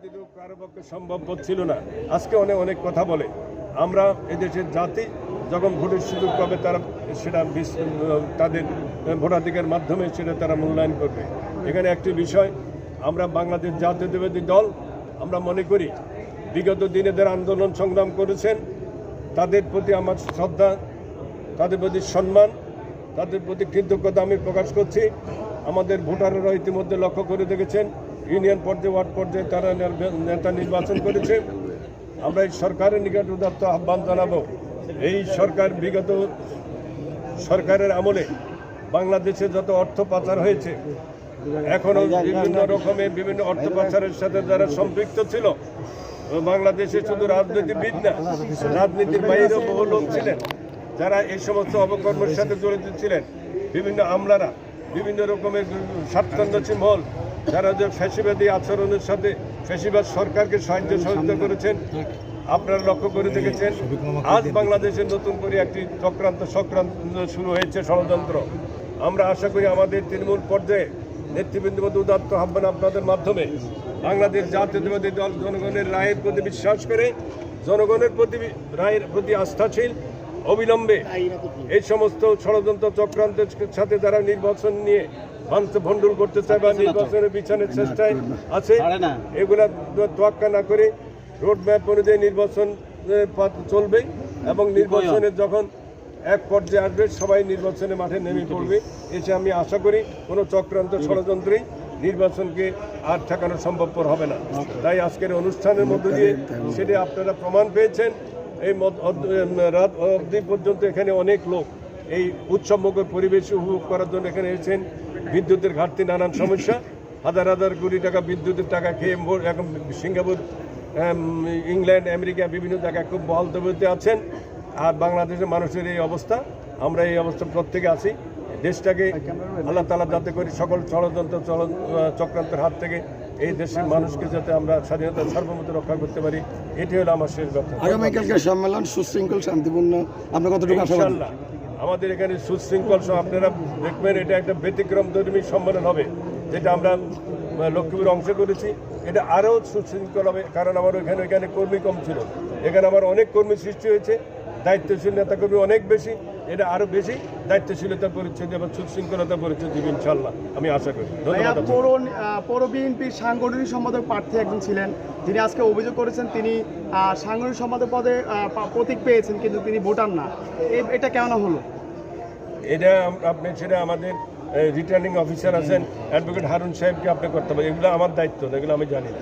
ব্যতীত কারও পক্ষে সম্ভব ছিল না। আজকে অনেক অনেক কথা বলে। আমরা এদেশের জাতি, যখন ভোটের সুযোগ পাবে তারা সেটা তাদের ভোটাধিকার মাধ্যমে সেটা তারা মূল্যায়ন করবে। এখানে একটি বিষয়, আমরা বাংলাদেশ জাতীয়তাবাদী দল, আমরা মনে করি বিগত দিনে যারা আন্দোলন সংগ্রাম করেছেন, তাদের প্রতি আমার শ্রদ্ধা, তাদের প্রতি সম্মান, তাদের প্রতি কৃতজ্ঞতা আমি প্রকাশ করছি। আমাদের ভোটাররা ইতিমধ্যে লক্ষ্য করে দেখেছেন ইউনিয়ন পর্যায়ে, ওয়ার্ড পর্যায়ে তারা নেতা নির্বাচন করেছে। আমরা এই সরকারের নিকট উদাত্ত আহ্বান জানাব। এই সরকার বিগত সরকারের আমলে বাংলাদেশে যত অর্থ পাচার হয়েছে এখনও বিভিন্ন রকমের বিভিন্ন অর্থ পাচারের সাথে যারা সম্পৃক্ত ছিল, বাংলাদেশে শুধু রাজনীতিবিদ না, রাজনীতির বাইরেও বহু লোক ছিলেন। যারা এই সমস্ত অপকর্মের সাথে জড়িত ছিলেন, বিভিন্ন আমলারা, বিভিন্ন রকমের স্বাচ্ছন্দ্য মহল যারা যে ফ্যাসিবাদী আচরণের সাথে ফ্যাসিবাদ সরকারকে সাহায্য সহযোগিতা করেছেন আপনারা লক্ষ্য করে দেখেছেন আজ বাংলাদেশে নতুন করে একটি চক্রান্ত সক্রান্ত শুরু হয়েছে ষড়যন্ত্র। আমরা আশা করি আমাদের তৃণমূল পর্যায়ে নেতৃবৃন্দ মধ্যে উদাত্ত আহ্বান আপনাদের মাধ্যমে বাংলাদেশ জাতীয়তাবাদী দল জনগণের রায়ের প্রতি বিশ্বাস করে জনগণের প্রতি রায়ের প্রতি আস্থাশীল অবিলম্বে এই সমস্ত ষড়যন্ত্র চক্রান্তের সাথে যারা নির্বাচন নিয়ে মানুষ ভণ্ডুল করতে চায় বা নির্বাচনের পিছনের চেষ্টায় আছে এগুলা তোয়াক্কা না করে রোড ম্যাপ অনুযায়ী নির্বাচন পথ চলবে এবং নির্বাচনের যখন এক পর্যায়ে আসবে সবাই নির্বাচনে মাঠে নেমে পড়বে। এসে আমি আশা করি কোনো চক্রান্ত ষড়যন্ত্রেই নির্বাচনকে আর ঠেকানো সম্ভবপর হবে না। তাই আজকের অনুষ্ঠানের মধ্য দিয়ে সেটি আপনারা প্রমাণ পেয়েছেন। এই রাত অবধি পর্যন্ত এখানে অনেক লোক এই উৎসবমুখর পরিবেশ উপভোগ করার জন্য এখানে এসেছেন। বিদ্যুতের ঘাটতি, নানান সমস্যা। হাজার হাজার কোটি টাকা বিদ্যুতের টাকা খেয়ে এখন সিঙ্গাপুর ইংল্যান্ড, আমেরিকা বিভিন্ন জায়গায় খুব বহাল তবিয়তে আছেন। আর বাংলাদেশের মানুষের এই অবস্থা, আমরা এই অবস্থা প্রত্যেকে আছি। দেশটাকে আল্লাহ তালা যাতে করি সকল ষড়যন্ত্র চক্রান্তের হাত থেকে এই দেশের মানুষকে যাতে আমরা স্বাধীনতার সার্বভৌমত্ব রক্ষা করতে পারি এটি হলো আমার শেষ কথা আগামীকালকে সম্মেলন সুশৃঙ্খল শান্তিপূর্ণ। আমরা কতটুকু ইনশাল্লাহ। আমাদের এখানে সুশৃঙ্খল সহ আপনারা দেখবেন এটা একটা ব্যতিক্রম ধর্মী সম্মেলন হবে যেটা আমরা লক্ষ্মীপুরে অংশ করেছি। এটা আরও সুশৃঙ্খল হবে কারণ আমার ওইখানে ওইখানে কর্মী কম ছিল। এখানে আমার অনেক কর্মী সৃষ্টি হয়েছে দায়িত্বশীল নেতাকর্মী অনেক বেশি। এটা আরও বেশি দায়িত্বশীলতা পরিচয় এবং সুশৃঙ্খলতা পরিচয় দিবে ইনশাল্লাহ আমি আশা করি। ধন্যবাদ। পৌর বিএনপির সাংগঠনিক সম্পাদক প্রার্থী একজন ছিলেন। তিনি আজকে অভিযোগ করেছেন তিনি সাংগঠনিক সম্পাদক পদে প্রতীক পেয়েছেন কিন্তু তিনি ভোটার না। এটা কেন হলো? এটা আপনি সেটা আমাদের রিটার্নিং অফিসার আছেন অ্যাডভোকেট হারুন সাহেবকে আপনি করতে পারেন এগুলো আমার দায়িত্ব এগুলো আমি জানি না।